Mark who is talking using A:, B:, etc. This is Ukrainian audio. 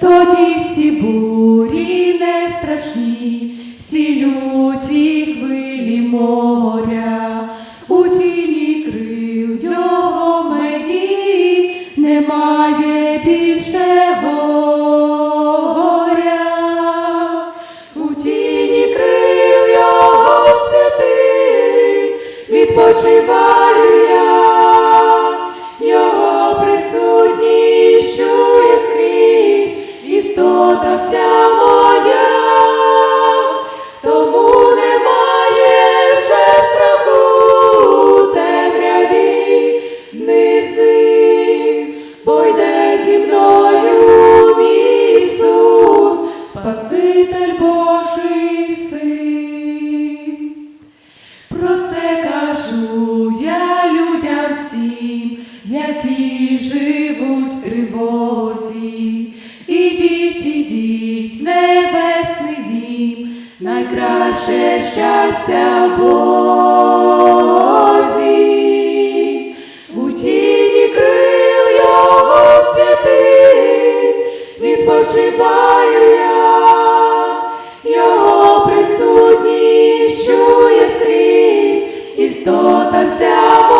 A: тоді всі бурі не страшні, всі люті хвилі моря, у тіні крил його мені немає більше горя. У тіні крил його святих відпочиваю істота вся моя, тому немає вже страху темряві. Низи, пойде зі мною Ісус, Спаситель Божий син. Про це кажу я людям всім, які живуть в найкраще щастя Бозі. У тіні крил його святих відпочиваю я, його присутність чує скрізь, істота вся